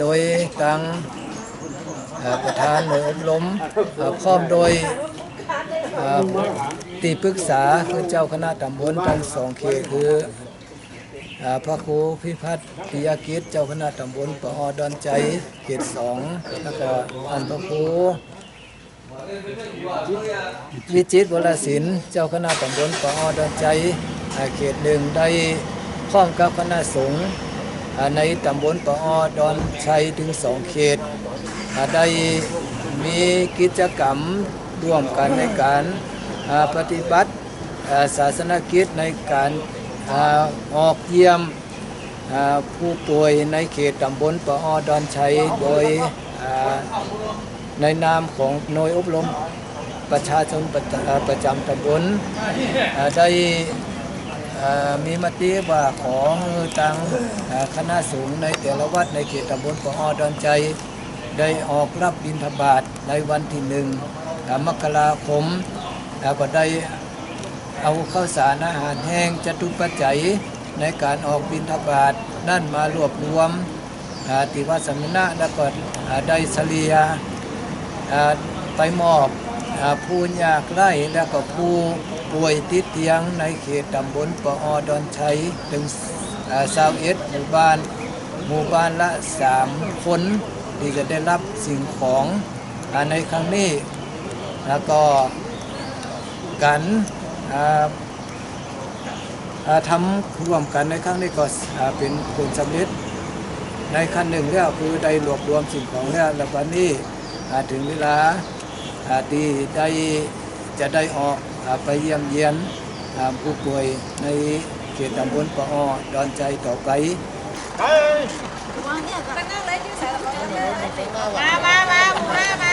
โดยทางประธานหน่วยอบรมอ่าพร้อมโดยอ่าที่ปรึกษาคือเจ้าคณะตำบลทั้งสองเขตคือพระครูพิพัฒน์ปิยกิจเจ้าคณะตำบลปอดอนใจเขตสองแล้วก็อันพระครูวิจิตวรศิลป์เจ้าคณะตำบลปอดอนใจเขตหนึ่งได้พร้อมกับคณะสงฆ์ ในตำบลปออดอนชัยถึงสองเขต ได้มีกิจกรรมร่วมกันในการปฏิบัติศาสนกิจในการออกเยี่ยมผู้ป่วยในเขตตำบลปออดอนชัยโดยในนามของหน่วยอบรมประชาชนประจอ่าประจำตำบลอ่าได้ มีมติว่าขอให้ทางคณะสงฆ์ในแต่ละวัดในเขตตำบลปออดอนใจ ได้ออกรับบิณฑบาตในวันที่หนึ่งอ่มกราคมแล้วก็ได้เอาข้าวสารอาหารแห้งจตุปัจจัยในการออกบิณฑบาตนั่นมารวบรวมอ่าที่วัดสมณะแล้วก็ได้เสลียไปมอบผู้ยากไร้แล้วก็ผู้ ป่วยติดเตียงในเขตตำบลปออดอนชัยถึงสาวเอ็ดหมู่บ้านหมู่บ้านละสามคนที่จะได้รับสิ่งของอในครั้งนี้ แล้วก็กันอ่าอ่าทำร่วมกันในครั้งนี้ก็เป็นผลสำเร็จในขั้นหนึ่งแล้วคือได้รวบรวมสิ่งของแล้วแล้ววันนี้ถึงเวลาที่ได้จะได้ออก ไปเยี่ยมเยียนอ่าผู้ป่วยในเขตตำบลปอดอนใจต่อไปมามามาหมูหน้า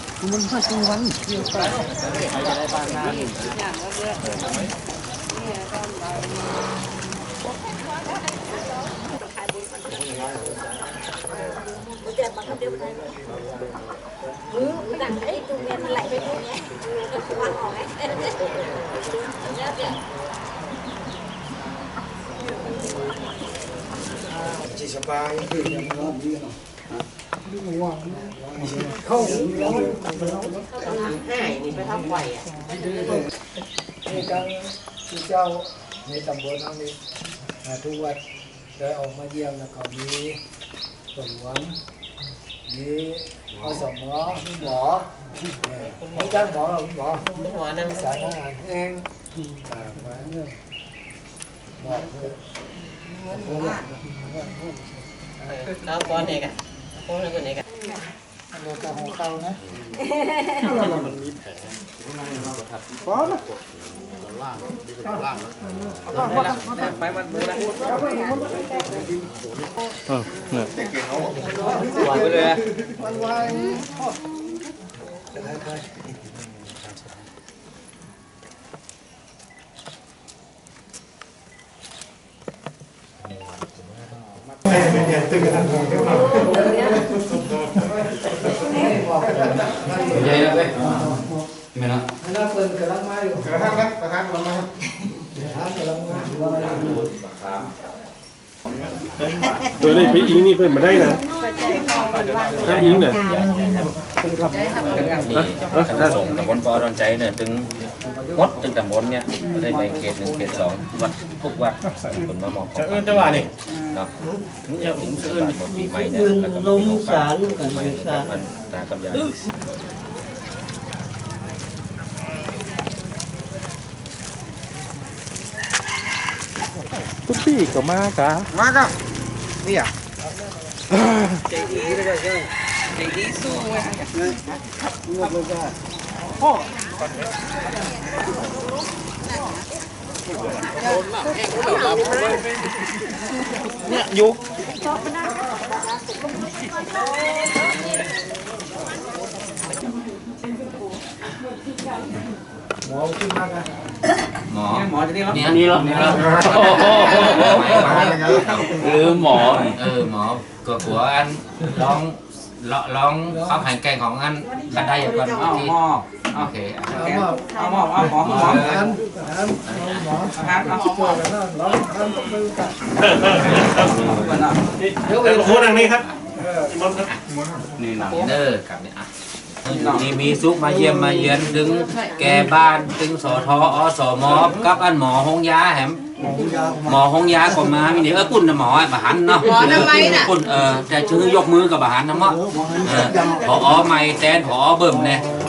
มามือหนังไอ้ตรงเนี้ยมันไหลไปตรงเนี้ยวางออกไหม chỉ sắp bài ในการที่เจ้าในตำบลเรานี้อ่าทุกวัดได้ออกมาเยี่ยมแล้วก็มีสมหวังมีอสมอมีหมอเนี่ยมีจ้างหมอหรอหมอหมอนั่งสารอาหารแห้งอ่ามาเนี่ยบอกเลย đó con này cả con này con này cả โลกาของเขานะ phải bắt bố đây Quả với đây à? ใหญ่นะเว้ยไม่นะคณะเปิดกำลังมาอยู่ประธานครับประธานลงมาครับทานกำลังมาอยู่ตัวนี้พี่อิงนี่เพิ่นมาได้นะถ้าอิงเนี่ยคณะสงฆ์ตำบลปอดอนใจเนี่ยถึงวัดถึงตำบลเนี่ยได้ไปเขตหนึ่งเขตสองวัดทุกวัดคนมามอบของเอิ้นจะว่านี่เนาะถึงจะถึงสุดของปีใหม่เนี่ยแล้วก็มีของฝากใหม่กับมันตากับยายทุกที่ก็มากะ มาครับนี่อะ Chạy đi rồi chứ Chạy đi xu งวดเลยจ้า เนี่ ยอยู่หมอขึ้นมากัน หมอหมอจะได้รับเนี่ยนี่หรอหรือหมอ เออหมอก็หัวอันลองลองข้าวแผ่นแกงของอันกันได้อย่างก่อนเอาที่หมอโอเคเอามาเอาหมอเอาหมอหมออาหารอาหารหมออาหารเอาหมอช่วยกันนะร้องทำมือกันก่อนนะแต่ละคนทางนี้ครับมันครับนี่นะเนอร์กับเนี่ย อะนี่มีซุกมาเยี่ยมมาเยือนถึงแกบ้านถึงสอทออสมกับอันหมอหงยาแหมหมอหงยาก็มามีเนี่ยเออปุ่นน่ะหมออะบาหันเนาะหมอทำไมน่ะปุ่นเออแต่ชื่อยกมือกับบาหันนะหมอเออพออไม่แตนพอเบิ่มเนี่ยอืม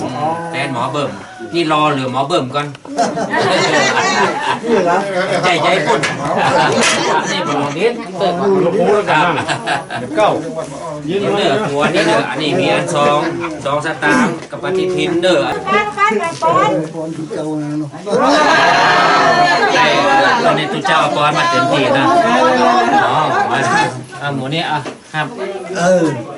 แตนหมอเบิ่มนี่รอเหลือหมอเบิ่มก่อนใจใจปุ่นนี่เป็นหมอนิดเปิดมาดูพูดกันเก้ายืนเนื้อหัวนี่เนื้ออันนี้มีอันสองสองสตางค์กับปฏิทินเด้อบ้านบ้านไปก่อนตอนนี้ตุเจ้าก้อนมาเต็มที่นะอ๋อมาอะหมูนี่อะครับเอาเด้อ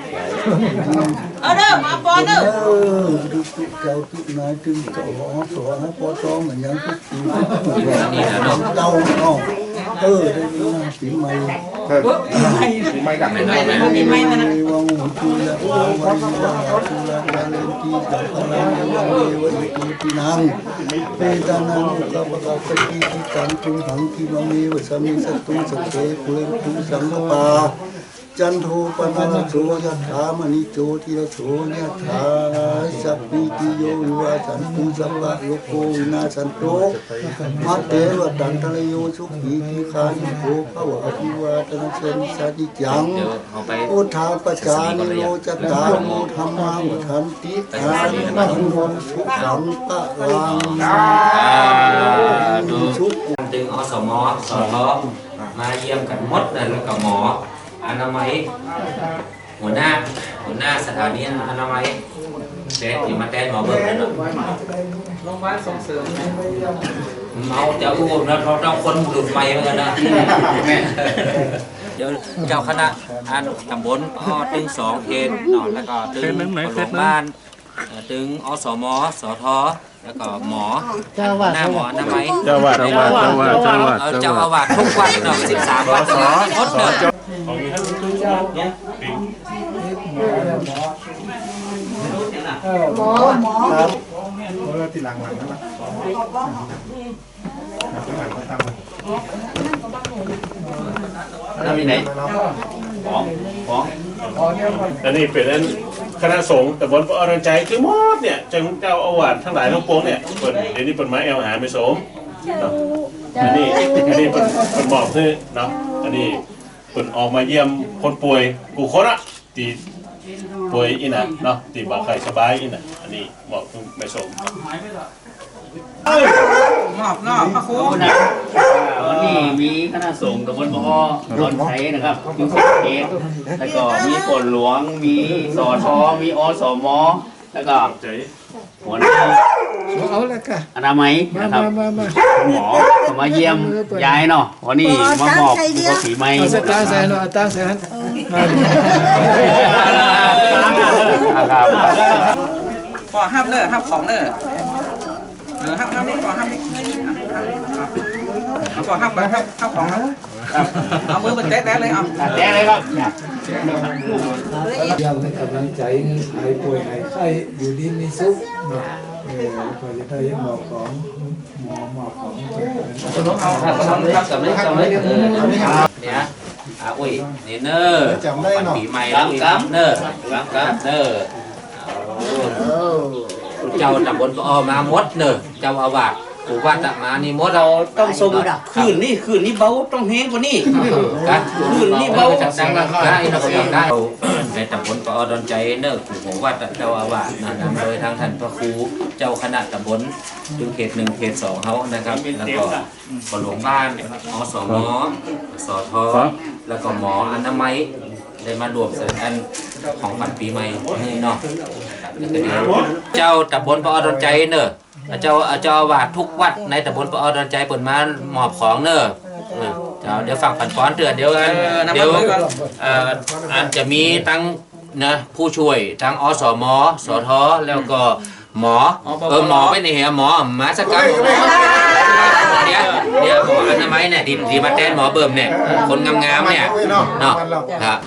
มาปอนเด้อเออทุกทุกเจ้าทุกนายถึงเจ้าหอสวนนะพอซ้อมเหมือนยังทุกปีทุกวันนี่นะเนาะเจ้าเนาะเออได้ยินนะ จันโทปนัสโสยถามณิโจติระโสยถาสัพพิติโยวิวาสันตุสัพพะโลกโควินาสันโตมัตเตวะตันทะเลโยสุขีทีคายุโกภวะอภิวาตันเสนิสาติจังอาไปโอทาปจานิโรจตาโมธรรมังทันติอานิมังโนสุขังปะลังอ่าดูสุขดึงอสมสทมาเยี่ยมกันหมดเลยแล้วก็หมอ อนามัย หัวหน้า หัวหน้าสถานีอนามัยแดนที่มาแดนหมอเบิ่งเลยเนาะโรงพยาบาลส่งเสริมเมาเจ้าอุ้มแล้วเราต้องคนดูดไฟเหมือนกันนะเดี๋ยวเจ้าคณะอันตำบลอ้อตึงสองเขตเนาะแล้วก็ตึงโรงพยาบาลเอ่อตึงอสมสทแล้วก็หมอหน้าหมออนามัยเจ้าวาดเจ้าวาดเจ้าวาดเจ้าวาดเอาเจ้าอาวาสทุกวันเนาะสิบสามวันสอนงดเนาะ ของนี้ครับเออหมอหมอเราติดหลังหลังนั่นแหละหลังตั้งมาทำยังไงอ๋อเนี่ยมันอันนี้เป็นอันคณะสงฆ์แต่บนอรัญใจคือหมดเนี่ยจังเจ้าอาวาสทั้งหลายทั้งปวงเนี่ยเปิดเดี๋ยวนี้เปิดไม้แอลหาไม่สมอันนี้อันนี้เป็นเป็นบอกคือเนาะอันนี้ เปิดออกมาเยี่ยมคนป่วยกูคนอะตีป่วยอีน่ะเนาะตีบาใครสบายอีน่ะอันนี้บอกคือไม่สมหมอบเนาะพระครูวันนี้มีคณะสงฆ์ตำบลบ่อดอนไทยนะครับอยู่ทุกเขตแล้วก็มีกรมหลวงมีสอทอมีอสม แล้วก็ใจหัวหน้าเอาเลยค่ะอนามัยมานะครับมามามาหมอก็มาเยี่ยมยายเนาะวันนี้มามอบอุปสีไม้เอาสตางค์ใส่หน่อยเอาตังค์ใส่หันมานะครับปอห้ามเด้อห้ามของเด้อเออห้ามห้ามนี่ปอห้ามนี่เอาปอห้ามไปห้ามห้ามของครับเอามือเป็น แต๊ะๆเลยเอาแจ้งเลยครับยังให้กำลังใจหายป่วยหายไข้อยู่ดีมีสุขเนาะเออพอจะได้หมอของหมอหมอของเอาครับสำเร็จสำเร็จสำเร็จเออเนี่ยอะอุ้ยนี่เนอร์วันปีใหม่แล้วอีกครับเนอร์ครับครับเนอร์เจ้าตำบลอ้อมาหมดเนอร์เจ้าอาวาส กูว่าตะมานี่หมดเราต้องสมคืนนี่คืนนี่เบาต้องแห้งกว่านี้กันคืนนี่เบาจับดังได้เราก็ยังได้ในตำบลปอดอนใจเนอร์กูของวัดเจ้าอาวาสนะนำโดยทางท่านพระครูเจ้าคณะตำบลถึงเขตหนึ่งเขตสองเขานะครับ แล้วก็ขอหลวงบ้านอสมสทแล้วก็หมออนามัยได้มารวมเสริมกันของปันปีใหม่นี่เนาะแล้วก็เดี๋ยวเจ้าตำบลปอดอนใจเนอร์ เจ้าเจ้าอาวาสทุกวัดในตำบลปอดอนใจเปิดมาหมอบของเนอะเออเจ้าเดี๋ยวฟังผันฟ้อนเตือนเดี๋ยวกันเดี๋ยวเอ่ออาจจะมีตั้งนะผู้ช่วยทั้งอสมสทแล้วก็หมอเออหมอไปในเหรอหมอมาสักกันเดี๋ยวเดี๋ยวหมออนามัยเนี่ยดีดีมาแทนหมอเบิ่มเนี่ยคนงามๆเนี่ยเนาะครับ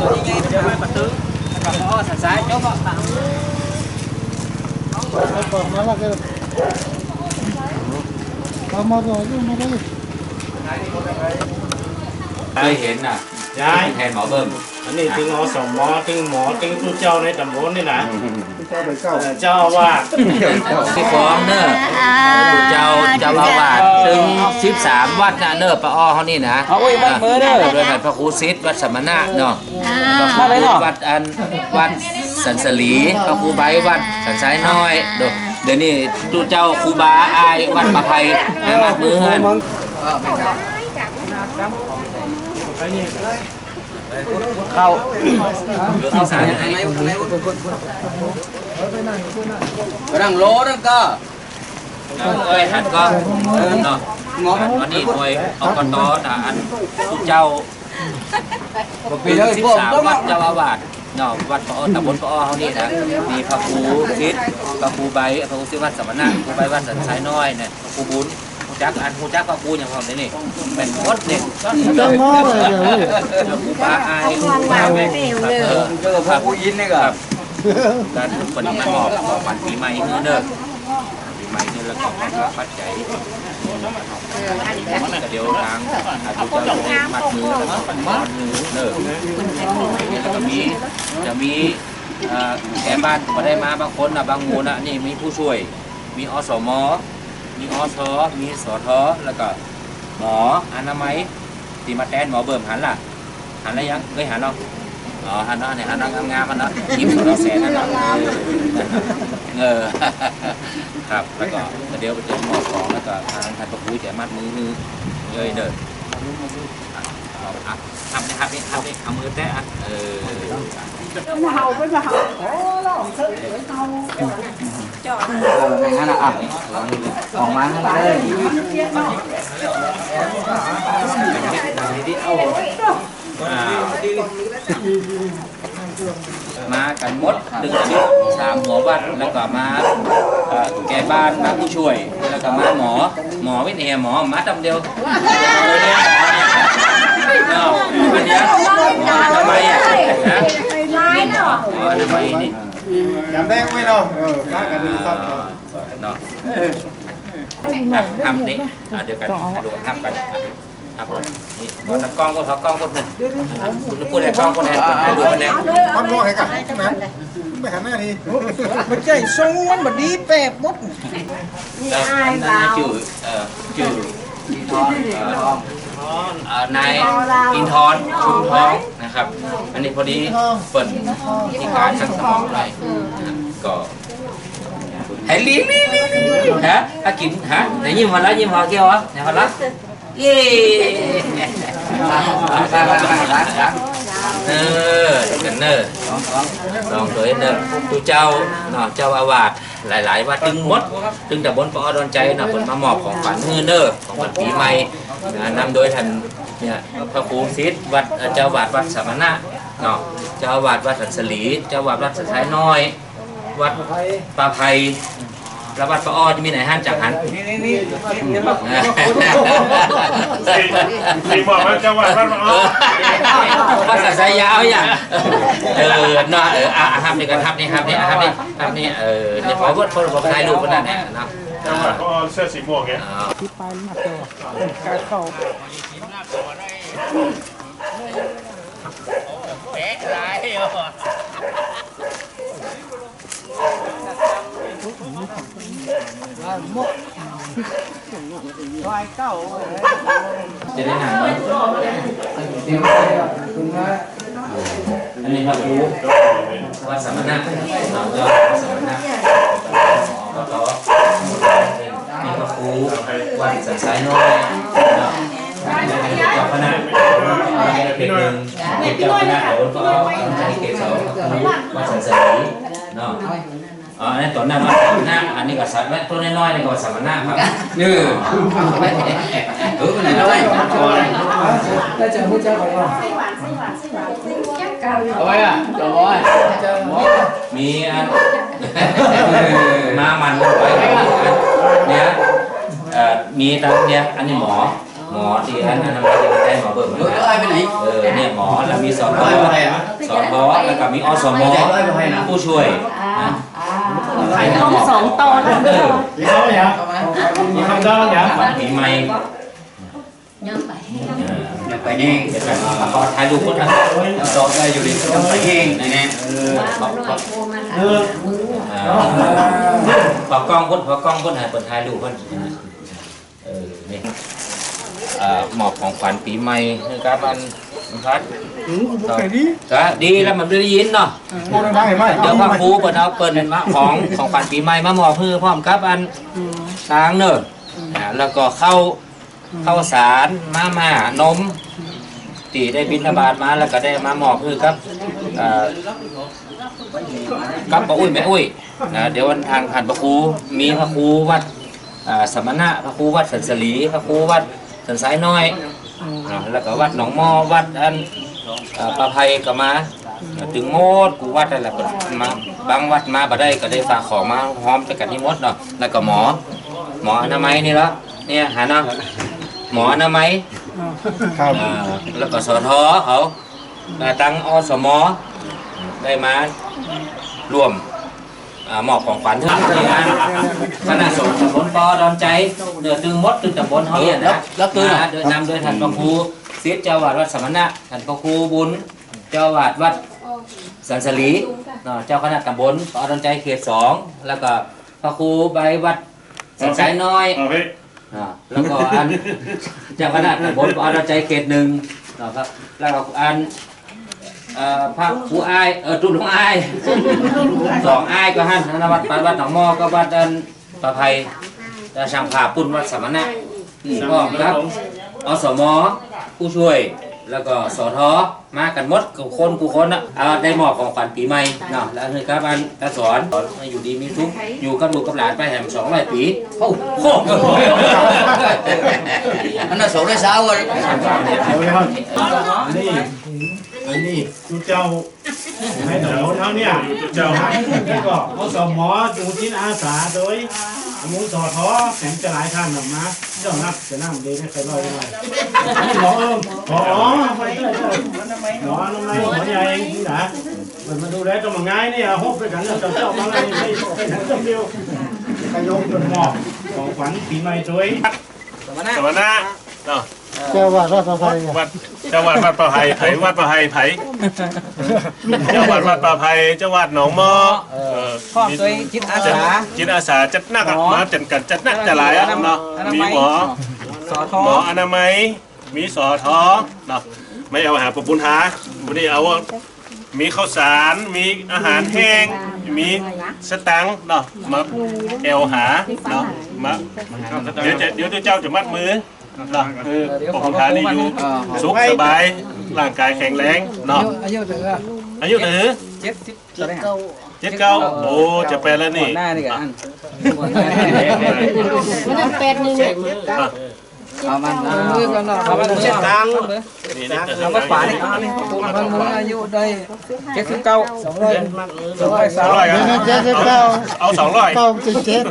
ตัวใหญ่ๆเดี๋ยวให้ปัดตึงกับพ่อสันซ้ายจบอะเค ยเห็นน่ะยายแทนหมอเบิ่มอันนี้ถึงอสมถึงหมอถึงผู้เจ้าในตำบลนี่นะเจ้าไปเก้าเอ่อเจ้าอาวาสที่ฟ้องเนอะเจ้าเจ้าอาวาสถึง13 วัดนะเนอะปะอ้อเขานี่นะเอาไว้บัดมือเด้อโดยผ่านพระครูซิดวัดสมณะเนาะพระคมาเลยรูเนาะวัดอันวัดสันสลีพระครูใบวัดสันสายน้อยเดี๋ยวเดี๋ยวนี้ดูเจ้าครูบาอายวัดประภัยนะมัดมือเฮือน เข้าเข้าสารไหนรังโลนั่นก็เอ้ยหันก็เนาะวันนี้หน่วยอบตนะอันผู้เจ้าปีสิบสามวัดเจ้าอาวาสเนาะวัดปอตำบลปอเขานี่นะมีพระครูคิดพระครูใบพระครูสิวัดสมณะครูใบวัดสันสายน้อยเนี่ยพระครูบุญ จักอันฮู้จักพระครูอย่างผมนี่เป็นมดเนี่ยจังมอเลยเดี๋ยวครูบาอายครูบาแม่เออเจอพระผู้ยินนี่ก็การคนนี้มามอบของขวัญปีใหม่เนื้อเด้อปีใหม่เนื้อแล้วก็ความรักปัจจัยก็เดี๋ยวทางอาจุจะได้มัดมือแล้วก็ปันมัดมือเด้อแล้วก็มีจะมีเอ่อแก่บ้านมาได้มาบางคนนะบางหมู่นะนี่มีผู้ช่วย มีอสม มีอสมีสทแล้วก็หมออนามัยตีมาแทนหมอเบิ่มหันล่ะ หันแล้วยังเคยหันเนาะอ๋อฮันเนาะเนี่ยฮันเนาะงามๆมันเนาะยิ้มสเราแสนนะเนาะเออครับแล้วก็เดี๋ยวไปเจอหมอของแล้วก็ทางท่านพระครูจะมัดมือมือเลยเด้อเอาอะ ทำนะครับนี่ทำนี่เอามือแตะอะเอองั้นอะออกมาเลยอ่ามากันหมดดึงชิดสามหัววัดแล้วก็มาเอ่อแก่บ้านมาผู้ช่วย แล้วก็มาหมอ หมอวิทยาหมอมาตำเดียว เออเนี่ยหมอเนี่ยเนาะอันเนี้ยทำไมอะฮะร้เนาะอ๋อทำไมนี่ยำแดงไว้เนาะเออก้ากันดีครับเนาะอะทำนี่เดี๋ยวกันดูทำกันอะครับผมนี่บอลกล้องก็เขากล้องคนหนึ่งอะคุณพูดให้กล้องคนไหนคนไหนดูคนไหนพันมองให้กันนะไม่หันหน้าทีมันใจทรงมันบดีแปบมดนั่นชื่อเอ่อชื่ออินทอน เอ่อเอ่อนายอินทอนชุมทองนะครับ อันนี้พอดีเปิดที่การสังสมองอะไรนะครับก็เฮ้ยลีลีลีลีฮะอากินฮะไหนยิ้มหัวละยิ้มหัวเกี้ยวอะไหนหัวละเย้เออกันเนอร์ลองเลยเนอร์ตูเจ้าเนาะเจ้าอาวาสหลาย ๆวัดตึงหมดตึงแต่บนปอดอนใจเนาะผลมามอบของขวัญมือเนอร์ของขวัญปีใหม่ นะนำโดยท่านเนี่ยพระครูซิดวัดเจ้าวาดวัดสามณะเนาะเจ้าวาดวัดสันสลีเจ้าวาดวัดสันท้ายน้อย วัดปลาไพแล้ววัดปลาอ้อจะมีไหนห้านจากหันนี่นี่นี่สี่บอกว่าเจ้าวัดวัดมาอ๋อภาษาสายยาวอย่างเออเนาะเอออะห้ามนี่กันห้ามนี่ห้ามนี่ห้ามนี่ห้ามนี่เออเดี๋ยขอพูดพูดพูดถ่ายรูปกันนั่นแหละ เนาะเจ้าวัดก็เสื้อสีม่วงไงจะได้หนังไหมอันนี้ครับรูวัดสมณะเนาะวัดสมณะแล้วก็ วัดสันสายน้อยเนาะเจ้าคณะเขตหนึ่งเจ้าคณะตำบลปอเขตสองวัดสันสายเนาะอ๋ออันนี้ตัวหน้าวัดสัมมนาอันนี้ก็สัมมนาตัวน้อยๆนี่ก็สัมมนาครับนี่เออเป็นอะไรถ้าจะพูดเจ้าของเราเอาไว้อะจอยเจ้ามีอันมามันไปเนี่ย มีตั้งเนี่ยอันนี้หมอ หมอที่อันนั้นมันจะได้หมอเบิ่มเดี๋ยวเอาไปไหนเออเนี่ยหมอแล้วมีสอทเอาไปไหนอะสอแล้วก็มีอสมผู้ช่วยนะต้อสองตอนแล้วเออมีเขาอย่างมีคำด้องอย่างวันปีใหม่ยังไปอย่าไปเดี๋ยวกันขอถ่ายรูปคนนะจอดได้อยู่ดิต้องไปเองน่ว่าหน่อยโทรมาถามมึงขอกล้องคนขอกกล้องคนให้คนถ่ายรูปคน ออนี่อ่าหมอบของขวัญปีใหม่นะครับมันพัดอืมบุกไปดิก็ดีแล้วมันไม่ได้ยินเนาะพูดได้ไหมเดี๋ยวพ่อครูเปิดเอาเปิดมาของของขวัญปีใหม่มามอบเพื่อพร้อมกับอันช้างเนอะอ่าแล้วก็เข้าเข้าสารมาม่านมตีได้บินบาตมาแล้วก็ได้มามอบเพื่อกับอ่ากับป้าอุ้ยแม่อุ้ยนะเดี๋ยววันทางผ่านพระครูมีพระครูวัดอ่า สมณะพระครูวัดสันสลีพระครูวัดสันสายน้อยอ่าแล้วก็วัดหนองมอวัดอันอ่าประภัยก็มาถึงโมดกูวัดอะไรก็มาบางวัดมาบ่ได้ก็ได้ฝากของมาพร้อมไปกันที่มดเนาะแล้วก็หมอ หมออนามัยนี่ละเนี่ยหาเนาะหมออนามัยครับอ่าแล้วก็สทเขาอ่าตั้งอสมได้มารวม อ่ามอบของขวัญที่งานคณะสงฆ์ตำบลปอดอนใจเดือดตึงมดตึงตำบลเขาเนี่ยนะนะโดยนำโดยท่านพระครูศิษย์เจ้าวาดวัดสมณะท่านพระครูบุญ เจ้าวาดวัดสันสลีเนาะเจ้าคณะตำบลปอดอนใจเขตสองแล้วก็พระครูใบวัดสันสายน้อยเอาไปเนาะแล้วก็อันเจ้าคณะตำบลปอดอนใจเขตหนึ่งเนาะครับแล้วก็อันเอ่อ พระครูอายเออตุลงอายสองอายก็หันนวัดปวัดหนองมอก็วัดอันประภัยแล้วช่างภาพปุ่นวัดสมณะนี่ก็ครับอสมผู้ช่วยแล้วก็สอทอมากันหมดกูคนกูคนอะเอาได้มอบของขวัญปีใหม่เนาะแล้วคือครับอันตาสอนมาอยู่ดีมีทุกข์อยู่กับลูกกับหลานไปแหมสองร้อยปีโอ้โหอันนั้นสองได้สาวกันเอาเลยครับนี่ อันนี้จุเจ้าให้หนูทั้งเนี่ยจุเจ้าแล้วก็เอาสมอจูจินอาสาโดยมูสอท้อแสงจะหลายท่านออกมาเจ้านักจะนั่งดีได้ใครลอยได้หมอเอิมหมอหมอหมอน้ำในหมอใหญ่เองนี่นะมันมาดูแลก็มาง่ายนี่ยฮบไปกันเจ้าเจ้ามาอะไรไม่ไม่ทั้งจำเดียวขยมจนหมอบของขวัญปีใหม่ช่วยสมณะ เนาะเจ้าว่าราชภัยวัดเจ้าวัดวัดประไพไผวัดประไพไผเจ้าวัดวัดประไพเจ้าวัดหนองมอเออพ่อตัวจิตอาสาจิตอาสาจัดหนักอะมาจัดกันจัดหนักจะหลายอะเนาะมีหมอสอทอหมออนามัยมีสอทอเนาะไม่เอาอาหารปะปุนหาวันนี้เอาว่ามีข้าวสารมีอาหารแห้งมีสตังค์เนาะมาแอวหาเนาะมาเดี๋ยวจะเดี๋ยวเจ้าจะมัดมือเนาะคือปะปุนหานี่อยู่สุขสบายร่างกายแข็งแรงเนาะอายุถึงอะอายุถือเจ็ดสิบตัวได้หาเจ็ดเก้าโอ้จะเป็นแล้วนี่หน้านี่กันอันมันเป็ดนี่เนี่ยอะ เอามันมือกันเนาะเอามาเช็ดตังค์เอามาฝานี่เอานี่ปูมันมันอายุได้เจ็ดสิบเก้าสองร้อยสองร้อยสาอมงร้อยอะเอาเอาสองร้อยเก้าเจ็ดเจ็ด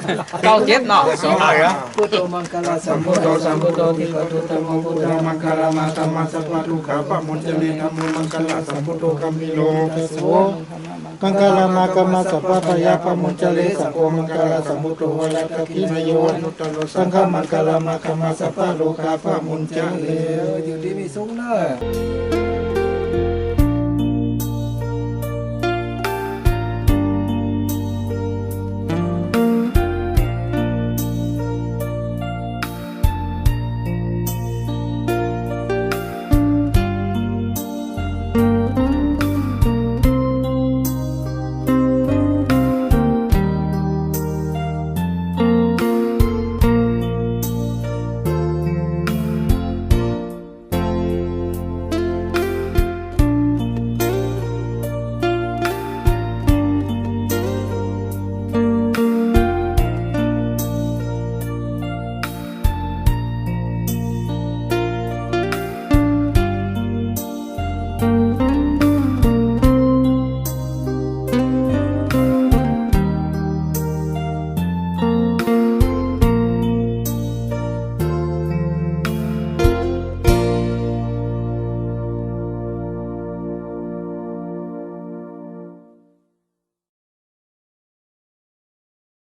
เก้าเจ็ดเนาะสองร้อยอะพุทโธมังคลาสัมพุทโธสัมพุทโธทิปตุตมพุทธมังคลามาตัมมาสัพพะทุกขาปะมุจเจเนนะโมมังคลาสัมพุทโธกัมมิโลสโสมังคลามากรรมสัพพะปยาปะมุจเจเลสัพโพมังคลาสัมพุทโธวยัตถกินโยนุตตโลสังฆมังคลามากรรมสัพพะโลกาปะมุนจังเลยอยู่ดีมีสุขเนอะ